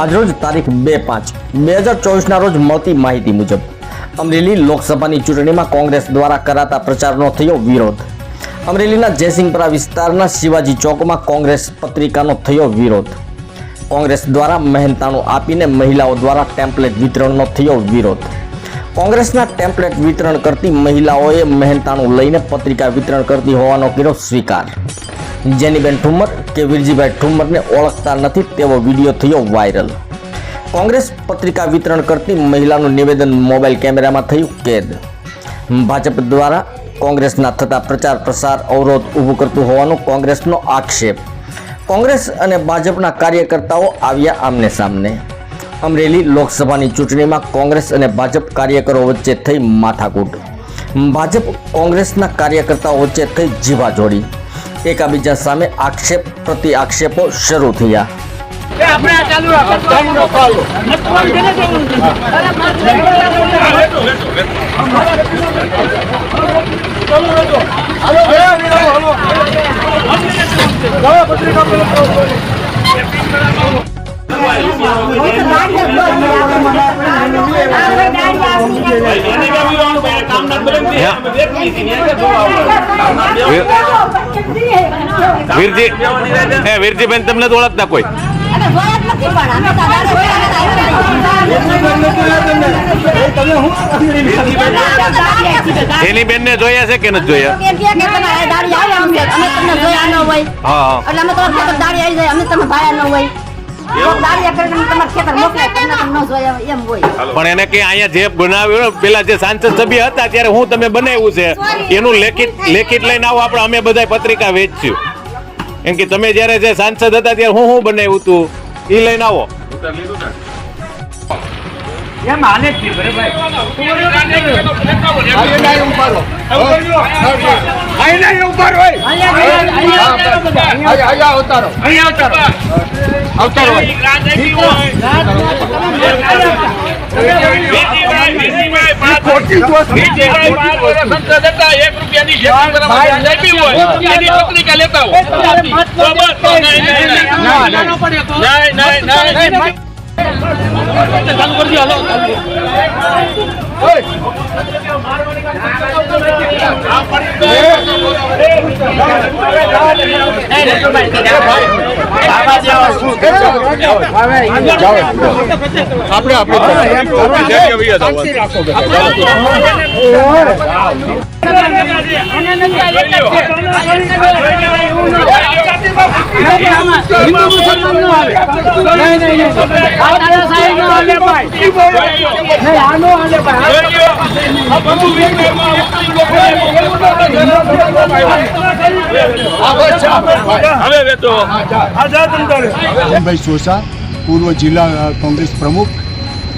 આજરોજ તારીખ બે પાંચ, બે હજાર ચોવીસના રોજ મળતી માહિતી મુજબ, અમરેલી લોકસભાની ચૂંટણીમાં કોંગ્રેસ દ્વારા કરાતા પ્રચારનો થયો વિરોધ. અમરેલીના જયસિંહપુરા વિસ્તારના શિવાજી ચોકમાં કોંગ્રેસ પત્રિકાનો થયો વિરોધ. કોંગ્રેસ દ્વારા મહેનતાણું આપીને મહિલાઓ દ્વારા ટેમ્પલેટ વિતરણનો થયો વિરોધ. કોંગ્રેસના ટેમ્પલેટ વિતરણ કરતી મહિલાઓએ મહેનતાણું લઈને પત્રિકા વિતરણ કરતી હોવાનો કર્યો સ્વીકાર. જેનીબેન ઠુમ્મર કે વિરજીભાઈ ઠુમ્મરને ઓળખતા નથી તેવો વીડિયો થયો વાયરલ. કોંગ્રેસ પત્રિકા વિતરણ કરતી મહિલાનું નિવેદન મોબાઈલ કેમેરામાં થયું કેદ. ભાજપ દ્વારા કોંગ્રેસના થતા પ્રચાર પ્રસાર અવરોધ ઊભું કરતું હોવાનો કોંગ્રેસનો આક્ષેપ. કોંગ્રેસ અને ભાજપના કાર્યકર્તાઓ આવ્યા આમને સામને. અમરેલી લોકસભાની ચૂંટણીમાં કોંગ્રેસ અને ભાજપ કાર્યકરો વચ્ચે થઈ માથાકૂટ. ભાજપ કોંગ્રેસના કાર્યકર્તાઓ વચ્ચે થઈ જીવાજોડી. એકાબીજા સામે આક્ષેપ પ્રતિ આક્ષેપો શરૂ થયા એ આપણે આ ચાલુ રાખો વીરજી હે વીરજીબેન તમને તો ઓળખતા કોઈ? એની બેન ને જોયા છે કે નથી જોયા? હા એટલે અમે તો દાડી આવી જાય અમે તમે ભાયા ન હોય. દાડિયા કરીને તમારા ખેતર મોકલે તમને તમે ન જોયા એમ હોય. પણ એને કે અહીંયા જે બનાવ્યું પેલા જે સાંસદ સભ્ય હતા ત્યારે હું તમે બનાવ્યું છે. એનું લેખિત લેખિત લઈને આવો આપણે અમે બધા પત્રિકા વેચ્યું. એમ કે તમે જ્યારે જે સાંસદ હતા ત્યારે હું હું બનાવ્યું હતું એ લઈને આવો. એમ હાલે જ છે, ઉતારો અહીંયા આઈને ઉભારો. આઈને આઈને ઉભારો હોય. અહીંયા અહીંયા અવતારો. અહીંયા અવતારો. અવતારો હોય. ખોટી જોત. ના, ના. આપણે આપણે. રાખો. હિન્દુ પૂર્વ જિલ્લા કોંગ્રેસ પ્રમુખ.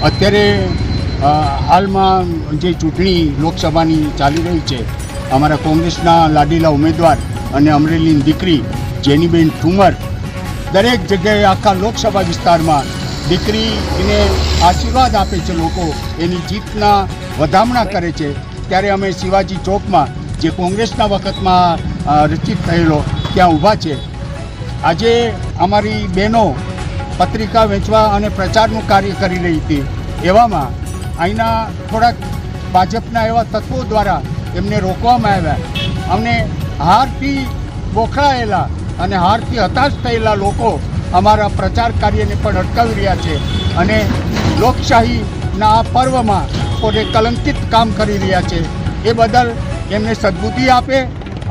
અત્યારે હાલમાં જે ચૂંટણી લોકસભાની ચાલી રહી છે, અમારા કોંગ્રેસના લાડીલા ઉમેદવાર અને અમરેલીની દીકરી જેનીબેન ઠુમર, દરેક જગ્યાએ આખા લોકસભા વિસ્તારમાં દીકરીને આશીર્વાદ આપે છે લોકો, એની જીતના વધામણા કરે છે. ત્યારે અમે શિવાજી ચોકમાં, જે કોંગ્રેસના વખતમાં રચિત થયેલો, ત્યાં ઊભા છે. આજે અમારી બહેનો પત્રિકા વેચવા અને પ્રચારનું કાર્ય કરી રહી હતી. એવામાં અહીંના થોડાક ભાજપના એવા તત્વો દ્વારા એમને રોકવામાં આવ્યા. અમને હારથી બોખળાયેલા અને હારથી હતાશ થયેલા લોકો અમારા પ્રચાર કાર્યને પણ અટકાવી રહ્યા છે અને લોકશાહીના આ પર્વમાં પોતે કલંકિત કામ કરી રહ્યા છે. એ બદલ એમને સદબુદ્ધિ આપે.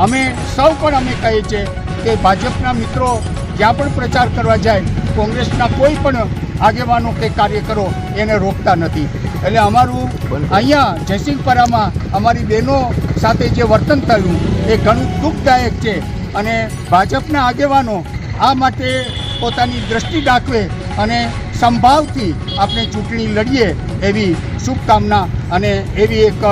અમે સૌ પણ અમે કહીએ છીએ કે ભાજપના મિત્રો જ્યાં પણ પ્રચાર કરવા જાય, કોંગ્રેસના કોઈ પણ આગેવાનો કે કાર્યકરો એને રોકતા નથી. એટલે અમારું અહીંયા જયસિંહપરામાં અમારી બહેનો સાથે જે વર્તન થયું એ ઘણું દુઃખદાયક છે. અને ભાજપના આગેવાનો આ માટે પોતાની દ્રષ્ટિ દાખવે અને સંભાવથી આપણે ચૂંટણી લડીએ એવી શુભકામના અને એવી એક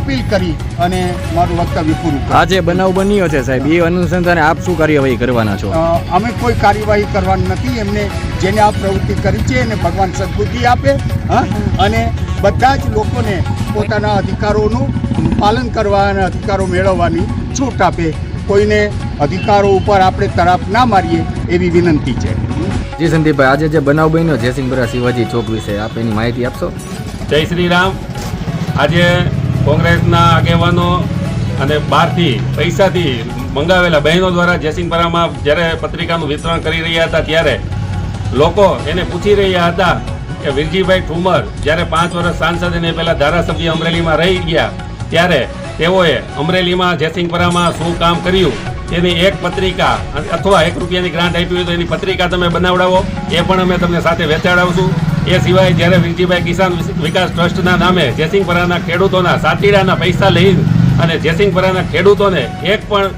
અપીલ કરી અને મારું વક્તવ્ય પૂરું. આ જે બનાવ બન્યો છે સાહેબ. એ અનુસંધાને આપ શું કાર્યવાહી કરવાના છો? અમે કોઈ કાર્યવાહી કરવાની નથી. એમને જેને આ પ્રવૃત્તિ કરી છે એને ભગવાન સદબુદ્ધિ આપે હા? અને બધા જ લોકોને પોતાના અધિકારોનું પાલન કરવા અને અધિકારો મેળવવાની છૂટ આપે. કોઈને અધિકારો ઉપર આપણે તરાપ ના મારીએ એવી વિનંતી છે. જી સંદીપભાઈ આજે જે બનાવ બન્યો જયસિંહપુરા શિવાજી ચોક વિશે આપ એની માહિતી આપશો? જય શ્રી રામ આજે કોંગ્રેસના આગેવાનો અને બહારથી પૈસાથી મંગાવેલા બહેનો દ્વારા જયસિંહપરામાં જ્યારે પત્રિકાનું વિતરણ કરી રહ્યા હતા ત્યારે લોકો એને પૂછી રહ્યા હતા કે વિરજીભાઈ ઠુમર જ્યારે પાંચ વર્ષ સાંસદ અને પહેલાં ધારાસભ્ય અમરેલીમાં રહી ગયા ત્યારે તેઓએ અમરેલીમાં જયસિંહપરામાં શું કામ કર્યું? તેની એક પત્રિકા અથવા એક રૂપિયાની ગ્રાન્ટ આપી હોય તો એની પત્રિકા તમે બનાવડાવો. એ પણ અમે તમને સાથે વેચાડાવશું. એ સિવાય જ્યારે વિરજીભાઈ કિસાન વિકાસ ટ્રસ્ટના નામે જેસિંગપરાના ખેડૂતોના સાતીડાના પૈસા લઈ અને જેસિંગપરાના ખેડૂતોને એક પણ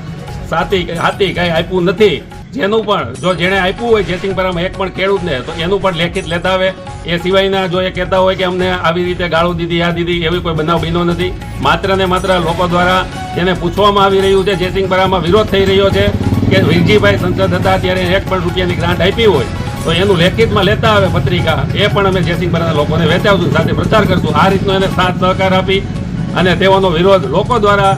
સાતી હાથી કાંઈ આપ્યું નથી. જેનું પણ, જો જેણે આપ્યું હોય જેસિંગપરામાં એક પણ ખેડૂતને, તો એનું પણ લેખિત લેતા આવે. એ સિવાયના જો એ કહેતા હોય કે અમને આવી રીતે ગાળો દીધી, આ દીધી, એવી કોઈ બનાવ બન્યો નથી. માત્ર ને માત્ર લોકો દ્વારા જેને પૂછવામાં આવી રહ્યું છે જેસિંગપરામાં વિરોધ થઈ રહ્યો છે કે વિરજીભાઈ સંસદ હતા, ત્યારે એક પણ રૂપિયાની ગ્રાન્ટ આપી હોય. તો એનું લેખિતમાં લેતા આવે પત્રિકા. એ પણ અમે જયસિંહપરાના લોકોને વેચાવશું, સાથે પ્રચાર કરશું. આ રીતનો એને સાથ સહકાર આપી અને તેઓનો વિરોધ લોકો દ્વારા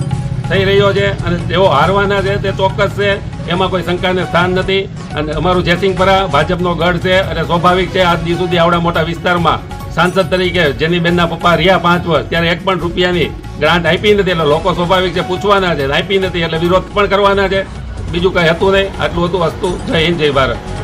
થઈ રહ્યો છે અને તેઓ હારવાના છે, તે ચોક્કસ છે. એમાં કોઈ શંકાને સ્થાન નથી. અને અમારું જયસિંહપરા ભાજપનો ગઢ છે અને સ્વાભાવિક છે, આજ દિવસ સુધી આવડા મોટા વિસ્તારમાં સાંસદ તરીકે જેની બેનના પપ્પા રહ્યા પાંચ વર્ષ, ત્યારે એક પણ રૂપિયાની ગ્રાન્ટ આપી નથી. એટલે લોકો સ્વાભાવિક છે, પૂછવાના છે, આપી નથી. એટલે વિરોધ પણ કરવાના છે. બીજું કંઈ હતું નહીં. આટલું હતું વસ્તુ જય હિન્દ, જય ભારત.